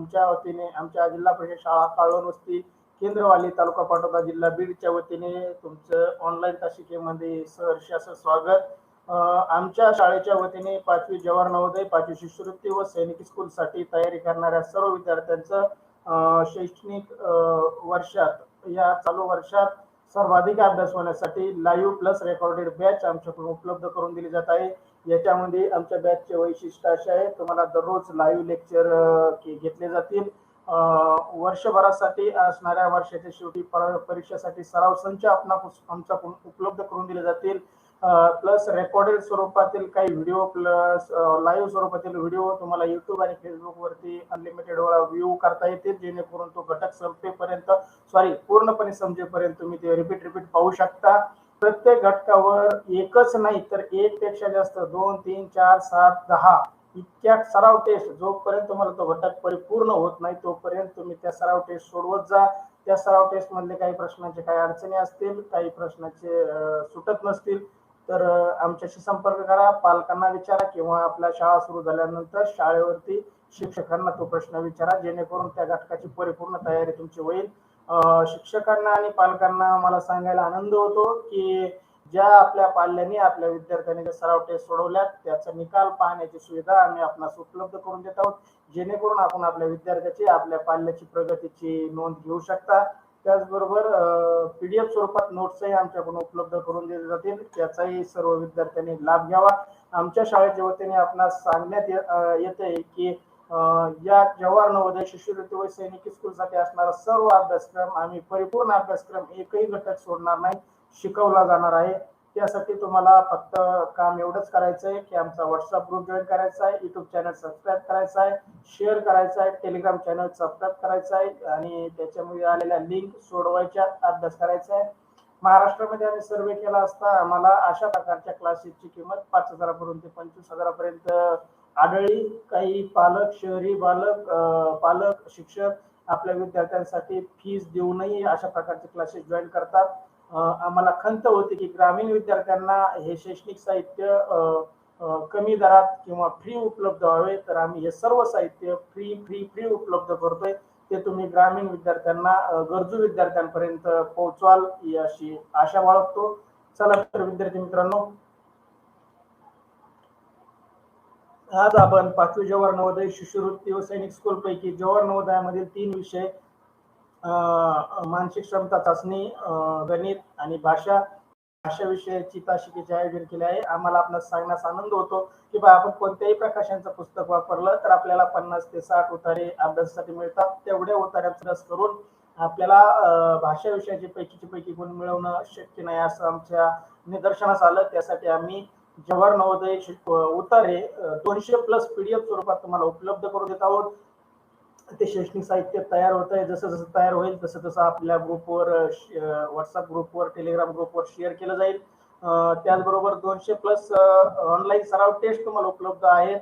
तुमच्या वतीने आमच्या जिल्हा परिषद शाळा काळवण वस्ती केंद्रवाली तालुका पाटोदा जिल्हा बीडच्या वतीने तुमचं ऑनलाईन तासिकेमध्ये सहर्ष असं स्वागत. आमच्या शाळेच्या वतीने पाचवी जवाहर नवोदय पाचवी शिष्यवृत्ती व सैनिकी स्कूलसाठी तयारी करणाऱ्या सर्व विद्यार्थ्यांचं शैक्षणिक वर्षात या चालू वर्षात सर्वाधिक अभ्यास होण्यासाठी लाईव्ह प्लस रेकॉर्डेड बॅच आमच्याकडून उपलब्ध करून दिली जात आहे. याच्यामध्ये आमच्या बॅचचे वैशिष्ट्य असे आहे तुम्हाला दररोज लाईव्ह लेक्चर घेतले जातील. वर्षभरासाठी असणाऱ्या वर्षाच्या शेवटी पर- परीक्षेसाठी सराव संच आपणा उपलब्ध करून दिले जातील. प्लस रेकॉर्डेड स्वरूपातील काही व्हिडिओ प्लस लाईव्ह स्वरूपातील व्हिडिओ तुम्हाला युट्यूब आणि फेसबुक वरती अनलिमिटेड व्ह्यू करता येतील जेणेकरून तो घटक संपेपर्यंत सॉरी पूर्णपणे समजेपर्यंत तुम्ही ते रिपीट रिपीट पाहू शकता. प्रत्येक घटकावर एकच नाही तर एक पेक्षा जास्त दोन तीन चार सात दहा इतक्या सराव टेस्ट जोपर्यंत तुम्हाला तो घटक परिपूर्ण होत नाही तोपर्यंत तुम्ही त्या सराव टेस्ट सोडवत जा. त्या सराव टेस्ट मधले काही प्रश्नांचे काही अडचणी असतील काही प्रश्नाचे सुटत नसतील तर आमच्याशी संपर्क करा. पालकांना विचारा किंवा आपल्या शाळा सुरू झाल्यानंतर शाळेवरती शिक्षकांना तो प्रश्न विचारा जेणेकरून त्या घटकाची परिपूर्ण तयारी तुमची होईल. शिक्षकांना आणि पालकांना मला सांगायला आनंद होतो की ज्या आपल्या पाल्यांनी आपल्या विद्यार्थ्यांनी ज्या सराव टेस्ट सोडवल्यात त्याचा निकाल पाहण्याची सुविधा आम्ही आपणास उपलब्ध करून देत आहोत. जेणेकरून आपण आपल्या विद्यार्थ्याची आपल्या पाल्याची प्रगतीची नोंद घेऊ शकता. त्याचबरोबर पीडीएफ स्वरूपात नोट्सही आमच्याकडून उपलब्ध करून दिले जातील. त्याचाही सर्व विद्यार्थ्यांनी लाभ घ्यावा. आमच्या शाळेच्या वतीने आपणास सांगण्यात येत आहे की या जवाहर नवोदय शिष्यवृत्ती व सैनिकी स्कूलसाठी असणारा सर्व अभ्यासक्रम आम्ही परिपूर्ण अभ्यासक्रम एकही घटक सोडणार नाही शिकवला जाणार आहे. त्यासाठी तुम्हाला फक्त काम एवढंच करायचं आहे की आमचा व्हॉट्सअप ग्रुप जॉईन करायचा आहे युट्यूब चॅनल सबस्क्राईब करायचा आहे शेअर करायचा आहे टेलिग्राम चॅनल सबस्क्राईब करायचा आहे आणि त्याच्यामध्ये आलेल्या लिंक सोडवायच्या अभ्यास करायचा आहे. महाराष्ट्रामध्ये आम्ही सर्वे केला असता आम्हाला अशा प्रकारच्या क्लासेसची किंमत पाच हजारापर्यंत ते पंचवीस हजारापर्यंत आढळली. काही पालक शहरी बालक पालक शिक्षक आपल्या विद्यार्थ्यांसाठी फीस देऊनही अशा प्रकारचे क्लासेस जॉईन करतात. आम्हाला खंत होती की ग्रामीण विद्यार्थ्यांना हे शैक्षणिक साहित्य अं, कमी दरात किंवा फ्री उपलब्ध व्हावे तर आम्ही हे सर्व साहित्य फ्री फ्री फ्री उपलब्ध करतोय. ते तुम्ही ग्रामीण विद्यार्थ्यांना गरजू विद्यार्थ्यांपर्यंत पोहोचवाल ही अशी आशा बाळगतो. चला तर विद्यार्थी मित्रांनो आज आपण पाचवी जवाहर नवोदय शिष्यवृत्ती व सैनिक स्कूल पैकी जवाहर नवोदयामधील तीन विषय मानसिक क्षमता चाचणी गणित आणि भाषा भाषा विषयाची ताशिकेचे आयोजन केले आहे. आम्हाला आपणास सांगण्यास आनंद होतो की बा आपण कोणत्याही प्रकाशांचं पुस्तक वापरलं तर आपल्याला पन्नास ते साठ उतारे अभ्यासासाठी मिळतात. तेवढ्या उतार्याचा रस करून आपल्याला भाषा विषयाची पैकीची पैकी गुण मिळवणं शक्य नाही असं आमच्या निदर्शनास आलं. त्यासाठी आम्ही जवाहर नवोदय उतारे दोनशे प्लस पीडीएफ स्वरूपात तुम्हाला उपलब्ध करून देत आहोत. ते शैक्षणिक साहित्य तयार होत आहे. जसं जसं तयार होईल तसं तसं आपल्या ग्रुपवर व्हॉट्सअप ग्रुपवर टेलिग्राम ग्रुपवर शेअर केलं जाईल. त्याचबरोबर दोनशे प्लस ऑनलाईन सराव टेस्ट तुम्हाला उपलब्ध आहेत.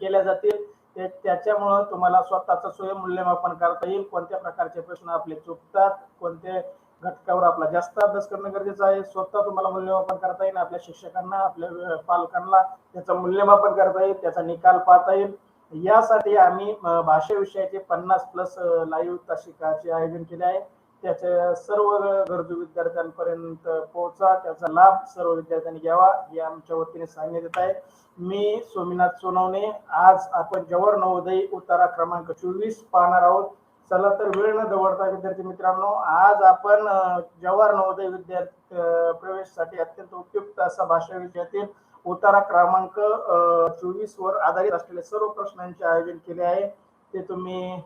केल्या जातील. त्याच्यामुळं तुम्हाला स्वतःचं मूल्यमापन करता येईल. कोणत्या प्रकारचे प्रश्न आपले चुकतात कोणत्या घटकावर आपला जास्त अभ्यास करणं गरजेचं आहे. स्वतः तुम्हाला मूल्यमापन करता येईल आपल्या शिक्षकांना आपल्या पालकांना त्याचं मूल्यमापन करता येईल त्याचा निकाल पाहता येईल. यासाठी आम्ही भाषेविषयाचे पन्नास प्लस लाईव्ह तासिकाचे आयोजन केले आहे. त्याच्या सर्व गरजू विद्यार्थ्यांपर्यंत पोहोचा त्याचा लाभ सर्व विद्यार्थ्यांनी घ्यावा हे आमच्या वतीने सांगण्यात येत आहे. मी सोमीनाथ सोनवणे. आज आपण जवाहर नवोदय उतारा क्रमांक चोवीस पाहणार आहोत. चला तर वेळ न दवडता विद्यार्थी मित्रांनो आज आपण जवाहर नवोदय विद्यार्थी प्रवेशसाठी अत्यंत उपयुक्त असा भाषा विषयातील उतारा क्रमांक चोवीस वर आधारित असलेले सर्व प्रश्नांचे आयोजन केले आहे. ते तुम्ही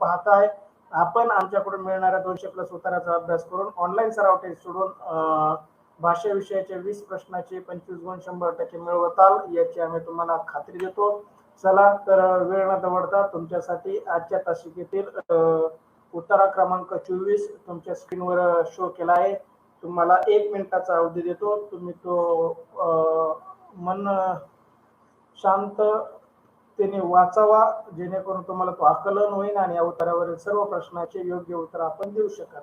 पाहताय. आपण आमच्याकडून मिळणाऱ्या दोनशे प्लस उताराचा अभ्यास करून ऑनलाईन सराव टेस्ट सोडून भाषा विषयाचे वीस प्रश्नाचे पंचवीस गुण शंभर टक्के मिळवताल याची आम्ही तुम्हाला खात्री देतो. चला तर वेळ न दवडता तुमच्यासाठी आजच्या तासिकेतील उतारा क्रमांक चोवीस तुमच्या स्क्रीनवर शो केला आहे. तुम्हाला एक मिनिटाचा अवधी देतो. तुम्ही तो अ, मन शांततेने वाचावा जेणेकरून तुम्हाला तो आकलन होईल आणि या उतारावरील सर्व प्रश्नाचे योग्य उत्तर आपण देऊ शकाल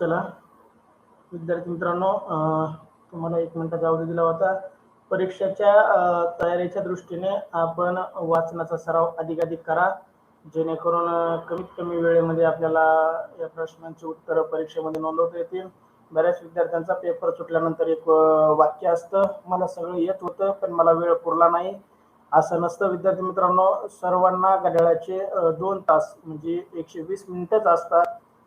चला. विद्यार्थी मित्रांनो तुम्हाला एक मिनिटाचा अवधी दिला होता. परीक्षेच्या तयारीच्या दृष्टीने आपण वाचनाचा सराव अधिकाधिक करा. जेणेकरून कमीत कमी वेळेमध्ये आपल्याला या प्रश्नांची उत्तरं परीक्षेमध्ये नोंदवता येतील. बऱ्याच विद्यार्थ्यांचा पेपर सुटल्यानंतर एक वाक्य असतं मला सगळं येत होतं पण मला वेळ पुरला नाही. असं नसतं. विद्यार्थी मित्रांनो सर्वांना घड्याळाचे दोन तास म्हणजे एकशे वीस मिनिटच असतात.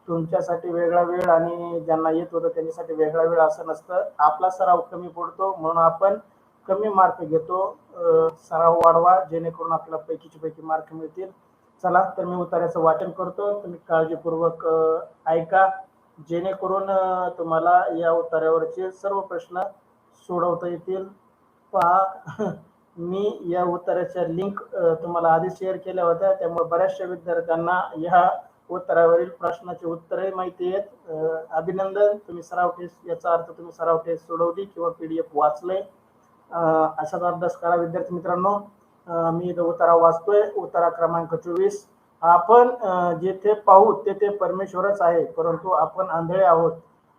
तुमच्यासाठी वेगळा वेळ आणि ज्यांना येत होतं त्यांच्यासाठी वेगळा वेळ असं नसतं. आपला सराव कमी पडतो म्हणून आपण कमी मार्क घेतो. सराव वाढवा जेणेकरून आपल्याला पैकीचे पैकी मार्क मिळतील. चला तर मी उतार्याचं वाचन करतो. तुम्ही काळजीपूर्वक ऐका. जेणेकरून तुम्हाला या उतार्यावरचे सर्व प्रश्न सोडवता येतील. पहा मी या उतार्याच्या लिंक तुम्हाला आधी शेअर केल्या होत्या. त्यामुळे बऱ्याचशा विद्यार्थ्यांना या उत्तरावरील प्रश्नाचे उत्तरही माहिती आहेत. अभिनंदन. तुम्ही सराव टेस्ट याचा अर्थ तुम्ही सराव टेस्ट सोडवली किंवा पीडीएफ वाचले. अं, अभ्यास करा विद्यार्थी मित्रांनो. मी उतारा वाचतोय. उतारा क्रमांक चोवीस. आपण जेथे पाहू तेथे परमेश्वरच आहे परंतु आपण आंधळे आहोत.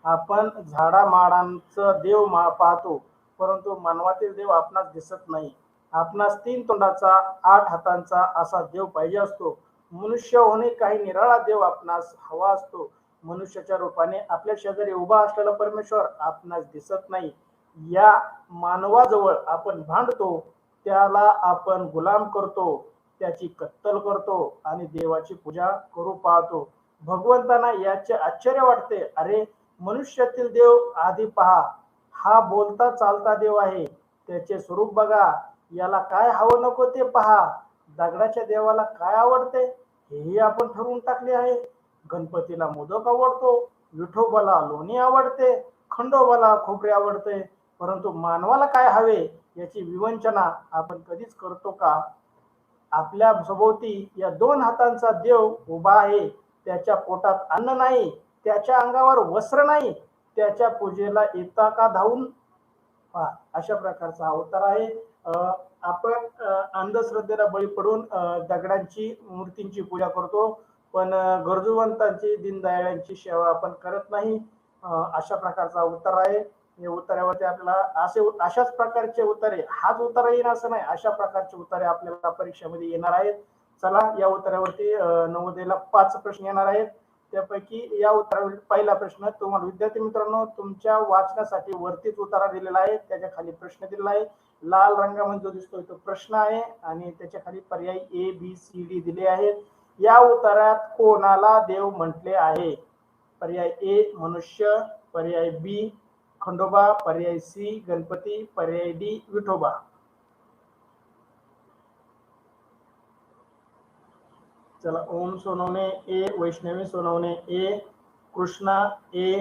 आपण झाडामाडांचं देव मा पाहतो परंतु मानवातील देव आपणास दिसत नाही. आपणास तीन तोंडाचा आठ हातांचा असा देव पाहिजे असतो. मनुष्य होणे काही निराळा देव आपणास हवा असतो. मनुष्याच्या रूपाने आपल्या शेजारी उभा असलेला परमेश्वर आपणास दिसत नाही. या मानवाजवळ आपण भांडतो त्याला आपण गुलाम करतो त्याची कत्तल करतो आणि देवाची पूजा करू पाहतो. भगवंतांना याचे आश्चर्य वाटते. अरे मनुष्यातील देव आधी पहा. हा बोलता चालता देव आहे. त्याचे स्वरूप बघा. याला काय हवं नको ते पहा. दगडाच्या देवाला काय आवडते? हेही आपण ठरवून टाकले आहे. गणपतीला मोदक आवडतो विठोबाला लोणी आवडते खंडोबाला खोबरे आवडते. परंतु मानवाला काय हवे याची विवंचना आपण कधीच करतो का? आपल्या सभोवती या दोन हातांचा देव उभा आहे. त्याच्या पोटात अन्न नाही त्याच्या अंगावर वस्त्र नाही त्याच्या पूजेला येता का धावून अशा प्रकारचा अवतार आहे. अं, आपण अंधश्रद्धेला बळी पडून दगडांची मूर्तींची पूजा करतो. पण गरजूवंतांची दीनदयाळांची सेवा आपण करत नाही. अशा प्रकारचा उत्तर आहे. या उत्तरावरती आपल्याला असे अशाच प्रकारचे उत्तरे हाच उतारा येईल असं नाही. अशा प्रकारचे उत्तरे आपल्याला परीक्षेमध्ये येणार आहेत. चला या उत्तरावरती नवोदयला पाच प्रश्न येणार आहेत. त्यापैकी या उतारावरील पहिला प्रश्न तुम्हाला विद्यार्थी मित्रांनो तुमच्या वाचनासाठी वरतीच उतारा दिलेला आहे. त्याच्याखाली प्रश्न दिलेला आहे. लाल रंगामध्ये जो दिसतोय तो प्रश्न आहे आणि त्याच्याखाली पर्याय ए बी सी डी दिले आहेत. या उतारात कोणाला देव म्हटले आहे? पर्याय ए मनुष्य. पर्याय बी खंडोबा. पर्याय सी गणपती. पर्याय डी विठोबा. चला ओम सोनवणे ए वैष्णवी सोनवणे ए कृष्णा ए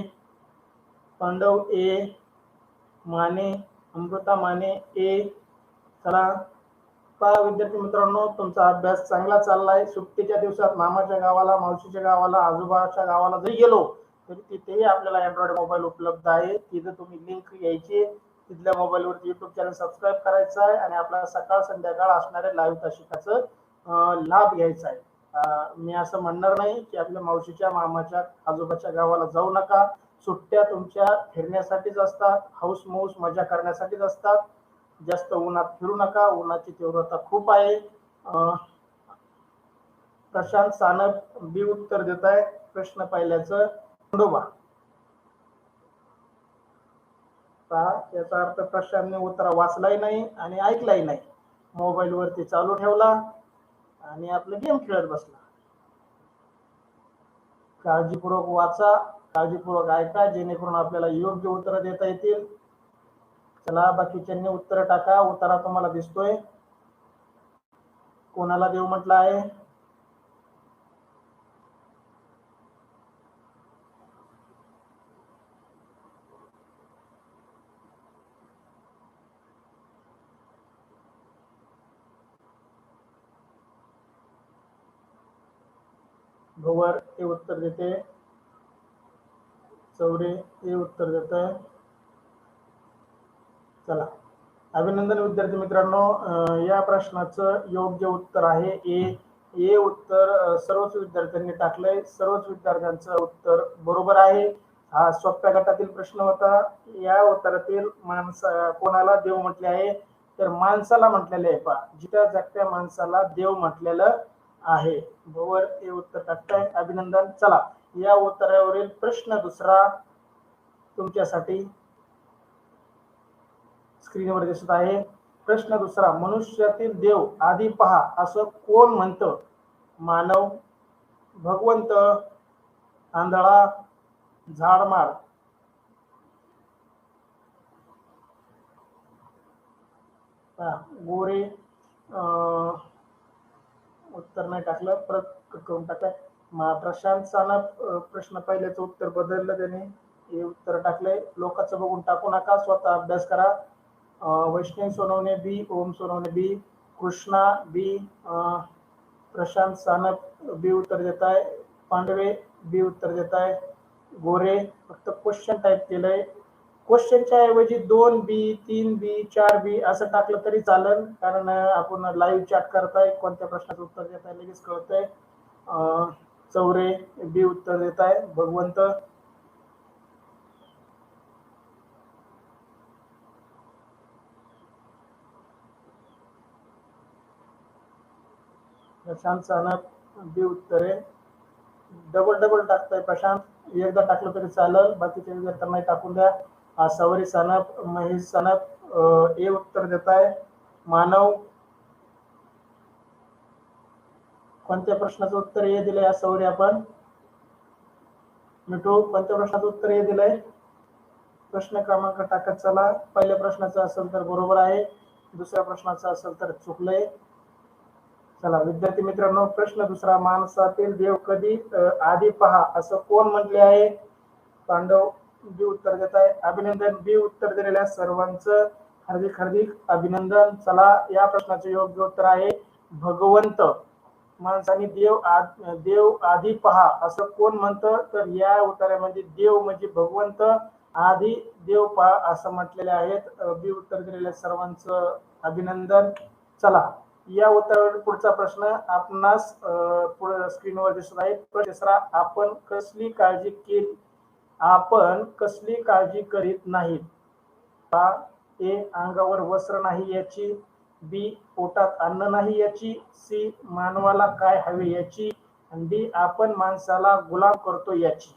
पांडव ए माने अमृता माने ए चला. पहा विद्यार्थी मित्रांनो तुमचा अभ्यास चांगला चाललाय. सुट्टीच्या दिवसात मामाच्या गावाला मावशीच्या गावाला आजोबाच्या गावाला जरी गेलो तरी तिथेही आपल्याला अँड्रॉइड मोबाईल उपलब्ध आहे. तिथे तुम्ही लिंक घ्यायची तिथल्या मोबाईलवरती युट्यूब चॅनल सबस्क्राईब करायचं आहे आणि आपल्याला सकाळ संध्याकाळ असणाऱ्या लाईव्ह तासिकाचं लाभ घ्यायचा आहे. मी असं म्हणणार नाही की आपल्या मावशीच्या मामाच्या आजोबाच्या गावाला जाऊ नका. सुट्ट्या तुमच्या फिरण्यासाठीच असतात हाऊस मौस मजा करण्यासाठीच असतात. जास्त उन्हात फिरू नका उन्हाची तीव्रता खूप आहे. प्रशांत सानप बी उत्तर देत आहे प्रश्न पाहिल्याचं. खंडोबा. याचा अर्थ प्रशांतने उत्तर वाचलाही नाही आणि ऐकलाही नाही. मोबाईल वरती चालू ठेवला आणि आपलं गेम खेळत बसला. काळजीपूर्वक वाचा. काळजीपूर्वक ऐका, जेणेकरून आपल्याला योग्य उत्तर देता येतील. चला, बाकीच्यांनी उत्तर टाका. उतारा तुम्हाला दिसतोय. कोणाला देव म्हटलं आहे? उत्तर देते. चौरे हे उत्तर देत आहे. चला. अभिनंदन विद्यार्थी मित्रांनो या प्रश्नाचं योग्य उत्तर आहे. ए ए उत्तर सर्वच विद्यार्थ्यांनी टाकलंय. सर्वच विद्यार्थ्यांचं उत्तर बरोबर आहे. हा सोप्या गटातील प्रश्न होता. या उत्तरातील माणसा कोणाला देव म्हटले आहे? तर माणसाला म्हटलेले आहे पा जिथ्या जगत्या माणसाला देव म्हटलेलं आहे. बरोबर हे उत्तर टाकताय. अभिनंदन. चला. या उत्तरावरील प्रश्न दुसरा तुमच्यासाठी स्क्रीनवर दिसत आहे. प्रश्न दुसरा मनुष्यातील देव आधी पहा असं कोण म्हणतं? मानव भगवंत आंधळा झाडमार. गोरे अं, उत्तर नाही टाकलं परत करून टाकलं. प्रशांत सानप प्रश्न पहिल्याचं उत्तर बदललं त्याने. हे उत्तर टाकलंय. लोकांचं बघून टाकू नका स्वतः अभ्यास करा. वैष्णवी सोनवणे बी ओम सोनवणे बी कृष्णा बी प्रशांत सानप बी उत्तर देत आहे. पांडवे बी उत्तर देत आहे. गोरे फक्त क्वेश्चन टाईप केलंय. क्वेश्चनच्या ऐवजी दोन बी तीन बी चार बी असं टाकलं तरी चालेल कारण आपण लाईव्ह चॅट करताय कोणत्या प्रश्नाचं उत्तर देत आहे लगेच कळतंय. चौरे बी उत्तर देत आहे. भगवंत. प्रशांत सानप बी उत्तरे. डबल डबल टाकताय प्रशांत. एकदा टाकलं तरी चालेल. बाकीचे विद्यार्थ्यांना नाही टाकून द्या. हा सवरी सानप महेश सानप ए उत्तर देत आहे. मानव कोणत्या प्रश्नाचं उत्तर हे दिलंय असं आपण मिठू कोणत्या प्रश्नाचं उत्तर हे दिलंय? प्रश्न क्रमांक टाकत चला. पहिल्या प्रश्नाचं असेल तर बरोबर आहे. दुसऱ्या प्रश्नाचं असेल तर चुकलंय. चला विद्यार्थी मित्रांनो प्रश्न दुसरा माणसातील देव कधी आधी पहा. असं कोण म्हटले आहे? पांडव बी उत्तर देत आहे. अभिनंदन बी उत्तर दिलेल्या सर्वांचं हार्दिक हार्दिक अभिनंदन. चला या प्रश्नाचे योग्य उत्तर आहे. भगवंत. माणसाने देव आद- देव आधी पहा. असं कोण म्हणतं? तर या उत्तरामध्ये देव म्हणजे भगवंत आधी देव पहा असं म्हटलेले आहेत. अ, बी उत्तर दिलेल्या सर्वांचं अभिनंदन. चला या उत्तरावर पुढचा प्रश्न आपणास पुढे स्क्रीनवर दिसत आहे. तिसरा आपण कसली काळजी केली? आपण कसली काळजी करीत नाहीत? पहा, ए अंगावर वस्त्र नाही याची. बी पोटात अन्न नाही याची सी मानवाला काय हवे याची आणि डी आपण माणसाला गुलाम करतो याची.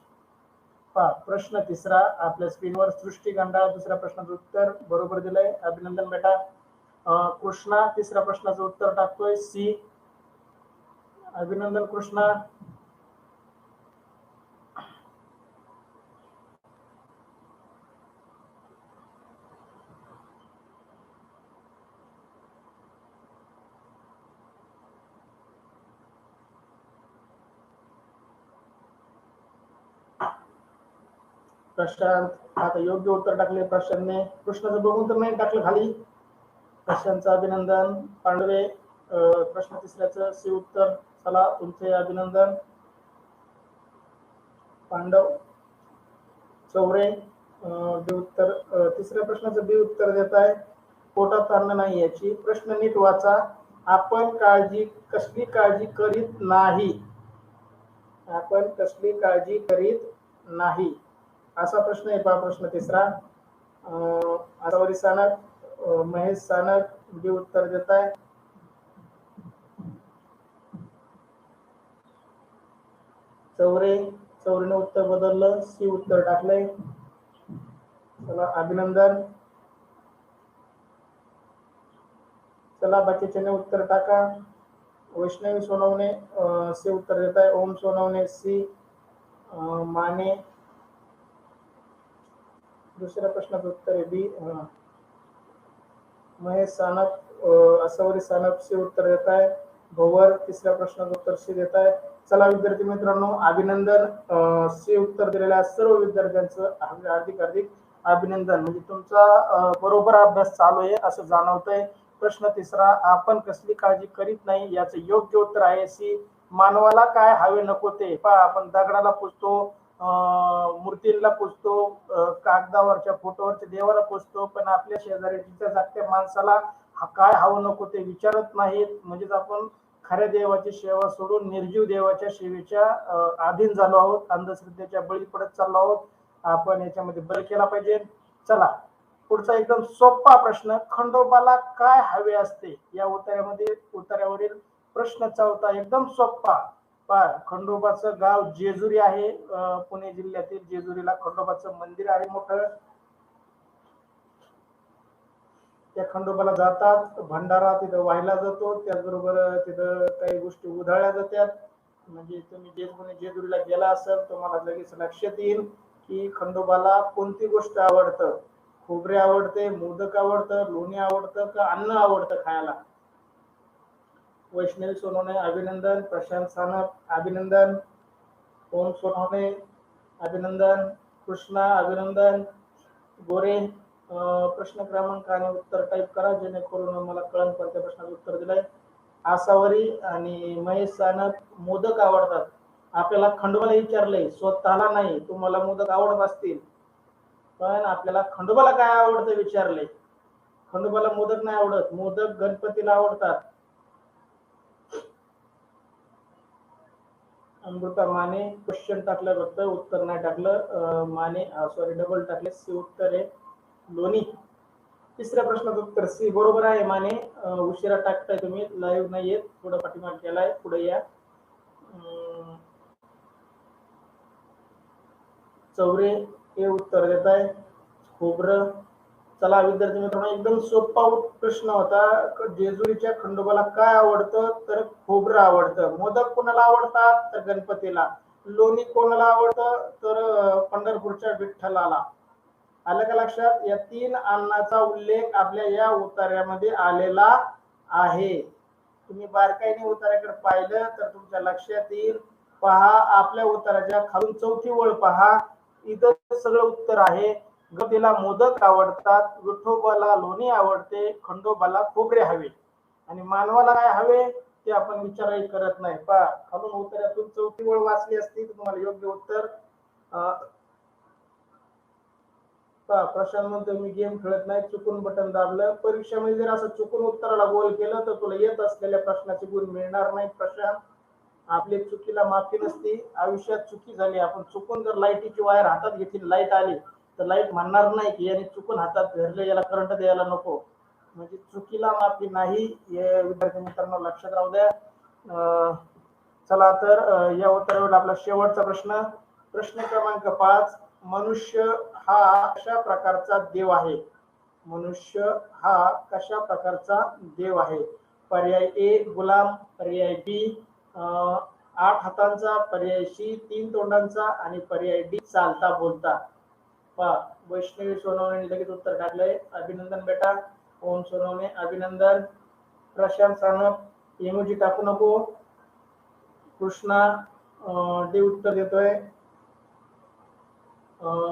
पहा प्रश्न तिसरा आपल्या स्क्रीनवर सृष्टी गंडाळा दुसऱ्या प्रश्नाचं उत्तर बरोबर दिलंय. अभिनंदन बेटा. अं, कृष्णा तिसऱ्या प्रश्नाचं उत्तर टाकतोय. सी अभिनंदन कृष्णा. प्रशांत आता योग्य उत्तर टाकले प्रशांतने. कृष्णाचं बघून तर नाही टाकलं खाली. प्रशांतचं अभिनंदन. पांडवे प्रश्न तिसऱ्याचं सी उत्तर. चला तुमचे अभिनंदन. पांडव चौरे बी उत्तर तिसऱ्या प्रश्नाचं बी उत्तर देत आहे. पोटात अन्न नाही याची. प्रश्न नीट वाचा. आपण काळजी कसली काळजी करीत नाही. आपण कसली काळजी करीत नाही. असा प्रश्न आहे पहा प्रश्न तिसरा. अं, सानक महेश सानक बी उत्तर देत आहे. चौरे चौरेने उत्तर बदललं सी उत्तर टाकलंय. चला अभिनंदन. चला बाकीच्याने उत्तर टाका. वैष्णवी सोनवणे सी उत्तर देत आहे. ओम सोनवणे सी अं, माने दुसऱ्या प्रश्नाचं उत्तर आहे बी महेश सानप अं, असवरी सानप सी उत्तर देत आहे भोवर तिसऱ्या प्रश्नाचं उत्तर सी देत आहे. चला विद्यार्थी मित्रांनो अभिनंदन सी उत्तर दिलेल्या सर्व विद्यार्थ्यांचं हार्दिक हार्दिक अभिनंदन. म्हणजे तुमचा बरोबर अभ्यास चालू आहे असं जाणवतंय. प्रश्न तिसरा आपण कसली काळजी करीत नाही याचं योग्य उत्तर आहे सी. मानवाला काय हवे नको ते. पहा आपण दगडाला पुजतो अं, मूर्तीला पुजतो कागदावरच्या फोटोवरच्या देवाला पुजतो पण आपल्या शेजारी जागत्या माणसाला काय हवं नको ते विचारत नाहीत. म्हणजेच आपण खऱ्या देवाची सेवा सोडून निर्जीव देवाच्या सेवेच्या अधीन झालो आहोत अंधश्रद्धेच्या बळी पडत चाललो आहोत. आपण याच्यामध्ये बदल केला पाहिजे. चला पुढचा एकदम सोपा प्रश्न खंडोबाला काय हवे असते? या उतार्यामध्ये उतार्यावरील प्रश्न चौथा एकदम सोपा. पहा खंडोबाचं गाव जेजुरी आहे पुणे जिल्ह्यातील जेजुरीला खंडोबाचं मंदिर आहे मोठं. त्या खंडोबाला जातात भंडारा तिथं व्हायला जातो त्याचबरोबर तिथं काही गोष्टी उधळल्या जातात. म्हणजे तुम्ही जे कोणी जेजुरीला गेला असाल तुम्हाला लगेच लक्षात येईल की खंडोबाला कोणती गोष्ट आवडतं? खोबरे आवडते मोदक आवडतं लोणी आवडतं का अन्न आवडतं खायला? वैष्णवी सोनवणे अभिनंदन. प्रशांत सानप अभिनंदन. ओम सोनवणे अभिनंदन. कृष्णा अभिनंदन. गोरे प्रश्न क्रमांक आणि उत्तर टाईप करा जेणेकरून मला कळण कोणत्या प्रश्नाचं उत्तर दिलंय. आसावरी आणि महेश सानप मोदक आवडतात. आपल्याला खंडोबाला विचारलंय स्वतःला नाही तुम्हाला मोदक आवडत असतील. पण आपल्याला खंडोबाला काय आवडतं विचारले खंडोबाला मोदक नाही आवडत मोदक गणपतीला आवडतात. अमृता माने क्वेश्चन टाकलं फक्त उत्तर नाही टाकलं माने सॉरी डबल टाकले. सी उत्तर आहे लोणी. तिसऱ्या प्रश्नाचं उत्तर सी बरोबर आहे माने. उशिरा टाकताय तुम्ही. लाईव्ह नाही येत थोडं पाठीमाग केलाय पुढे या. अं, चौरे हे उत्तर देत आहे खोबरं चला विद्यार्थी मित्रांनो एकदम सोपा प्रश्न होता. जेजुरीच्या खंडोबाला काय आवडतं? तर खोबरं आवडतं. मोदक कोणाला आवडतात? तर गणपतीला. लोणी कोणाला आवडतं? तर पंढरपूरच्या विठ्ठलाला. आलं का लक्षात? या तीन अन्नाचा उल्लेख आपल्या या उतार्यामध्ये आलेला आहे. तुम्ही बारकाईने उतार्याकडे पाहिलं तर तुमच्या लक्षात येईल. पहा आपल्या उताराच्या खालून चौथी ओळ पहा. इथं सगळं उत्तर आहे. गतीला मोदक आवडतात विठोबाला लोणी आवडते खंडोबाला खोबरे हवे. आणि मानवाला काय हवे ते आपण विचारही करत नाही. पा खालून उत्तरातून चौथी ओळ वाचली असती तर तुम्हाला योग्य उत्तर पहा प्रशांत म्हणतो मी गेम खेळत नाही चुकून बटन दाबलं. परीक्षेमध्ये जर असं चुकून उत्तराला गोल केलं तर तुला येत असलेल्या प्रश्नाचे गुण मिळणार नाही प्रशांत. आपली चुकीला माफी नसती. आयुष्यात चुकी झाली आपण चुकून जर लाईटीची वायर हातात घेतली लाइट आली तर लाईफ म्हणणार नाही की याने चुकून हातात धरले याला करंट द्यायला नको. म्हणजे चुकीला माफी नाही हे विद्यार्थी मित्रांनो लक्षात राहू द्या. चला तर या उत्तरावर आपला शेवटचा प्रश्न. प्रश्न क्रमांक पाच मनुष्य हा कशा प्रकारचा देव आहे? मनुष्य हा कशा प्रकारचा देव आहे? पर्याय ए गुलाम. पर्याय बी आठ हातांचा. पर्याय सी तीन तोंडांचा. आणि पर्याय डी चालता बोलता. पहा वैष्णवी सोनवणे लगेच उत्तर टाकलंय. अभिनंदन बेटा. ओम सोनवणे. अभिनंदन. प्रशांत सानप. इमोजी टाकू नको. कृष्णा डी उत्तर देतोय.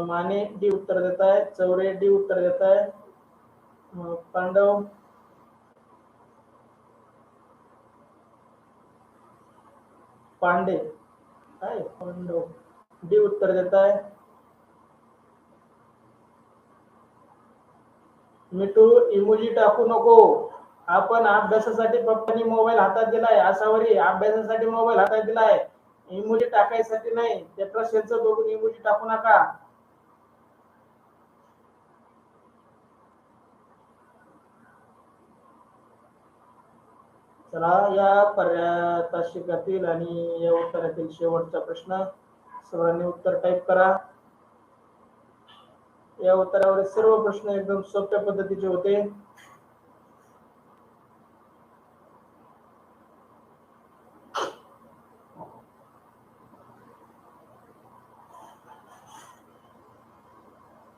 माने डी उत्तर देत आहे चौरे डी उत्तर देत आहे पांडव. पांडे. काय? पांडव. डी उत्तर देत आहे मिठू इमोजी टाकू नको. आपण अभ्यासासाठी पप्पानी मोबाईल हातात दिलाय. असावरी अभ्यासासाठी मोबाईल हातात दिलाय. इमोजी टाकायसाठी नाही. त्या प्रश्नाचं बघून इमोजी टाकू नका. चला या पर्या तासिकातील आणि या उत्तरातील शेवटचा प्रश्न. सर्वांनी उत्तर टाईप करा. या उत्तरावर सर्व प्रश्न एकदम सोप्या पद्धतीचे होते.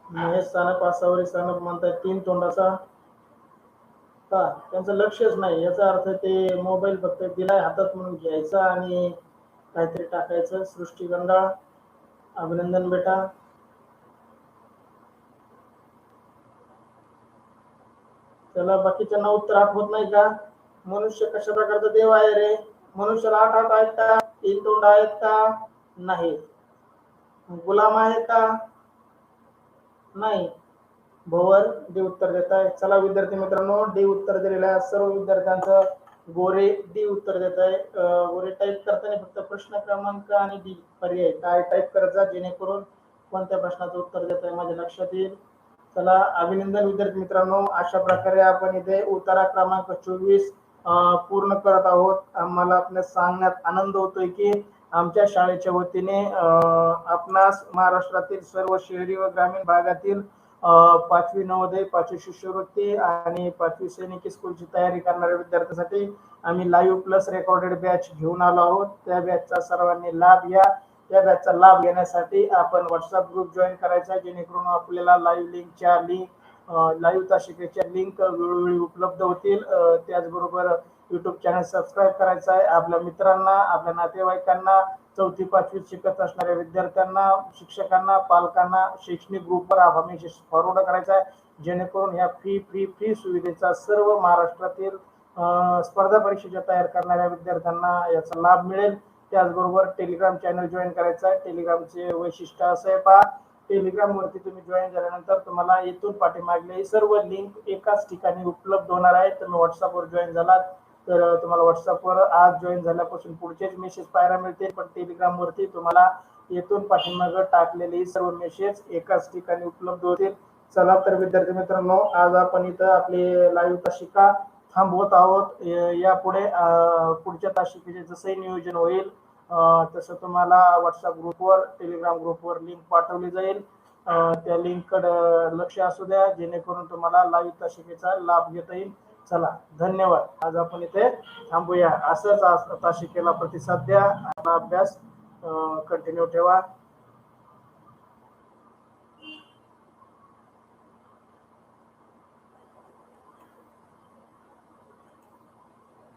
महेश सानप आसावरी सानप म्हणतात तीन तोंडाचा. का त्यांचं लक्षच नाही. याचा अर्थ ते मोबाईल फक्त दिलाय हातात म्हणून घ्यायचा आणि काहीतरी टाकायचं. सृष्टी गंगाळ अभिनंदन बेटा. त्याला बाकीच्यांना उत्तर आठवत नाही का? मनुष्य कशा प्रकारचा देव आहे रे? मनुष्याला आठ हात आहेत का? तीन तोंड आहेत का? नाही. गुलाम आहे का? नाही. भोवर डी उत्तर देत आहे. चला विद्यार्थी मित्रांनो डी उत्तर दिलेलं आहे. सर्व विद्यार्थ्यांचं गोरे डी उत्तर देत आहे. गोरे टाईप करताना फक्त प्रश्न क्रमांक आणि डी पर्याय. काय टाईप करत जा जेणेकरून कोणत्या प्रश्नाचं उत्तर देत आहे माझ्या लक्षात येईल. चला अभिनंदन विद्यार्थी मित्रांनो. अशा प्रकारे आपण इथे उतारा क्रमांक चोवीस पूर्ण करत आहोत. आम्हाला आपल्या सांगण्यात आनंद होतोय की आमच्या शाळेच्या वतीने आपणास महाराष्ट्रातील सर्व शहरी व ग्रामीण भागातील पाचवी नवोदय पाचवी शिष्यवृत्ती आणि पाचवी सैनिकी स्कूलची तयारी करणाऱ्या विद्यार्थ्यांसाठी आम्ही लाईव्ह प्लस रेकॉर्डेड बॅच घेऊन आलो आहोत. त्या बॅचचा सर्वांनी लाभ घ्या. या बॅचचा लाभ घेण्यासाठी आपण व्हॉट्सअप ग्रुप जॉईन करायचा जेणेकरून आपल्याला लाईव्ह लिंकच्या लिंक लाईव्ह तासिकेच्या लिंक वेळोवेळी उपलब्ध होतील. त्याचबरोबर युट्यूब चॅनल सबस्क्राईब करायचा आहे. आपल्या मित्रांना आपल्या नातेवाईकांना चौथी पाचवी शिकत असणाऱ्या विद्यार्थ्यांना शिक्षकांना पालकांना शैक्षणिक ग्रुपवर हमेशा फॉरवर्ड करायचा आहे. जेणेकरून ह्या फ्री फ्री फ्री सुविधेचा सर्व महाराष्ट्रातील स्पर्धा परीक्षेच्या तयार करणाऱ्या विद्यार्थ्यांना याचा लाभ मिळेल. त्याचबरोबर टेलिग्राम चॅनल जॉईन करायचं आहे. टेलिग्रामचे वैशिष्ट्य असं आहे पहा. टेलिग्राम वरती तुम्ही जॉईन झाल्यानंतर तुम्हाला येथून पाठीमागले सर्व लिंक एकाच ठिकाणी उपलब्ध होणार आहे तुम्ही व्हॉट्सअपवर जॉईन झालात तर तुम्हाला व्हॉट्सअपवर आज जॉईन झाल्यापासून पुढचेच मेसेज पाहायला मिळतील. पण टेलिग्राम वरती तुम्हाला येथून पाठीमागं टाकलेले सर्व मेसेज एकाच ठिकाणी उपलब्ध होतील. चला तर विद्यार्थी मित्रांनो आज आपण इथं आपले लाईव्ह तासिका थांबवत आहोत. यापुढे पुढच्या तासिकेचे जसंही नियोजन होईल तसं तुम्हाला व्हॉट्सअप ग्रुपवर टेलिग्राम ग्रुपवर लिंक पाठवली जाईल. त्या लिंककडे लक्ष असू द्या जेणेकरून तुम्हाला लाईव्ह तासिकेचा लाभ घेता येईल. चला धन्यवाद. आज आपण इथे थांबूया. असंच तासिकेला प्रतिसाद द्या. आपला अभ्यास कंटिन्यू ठेवा.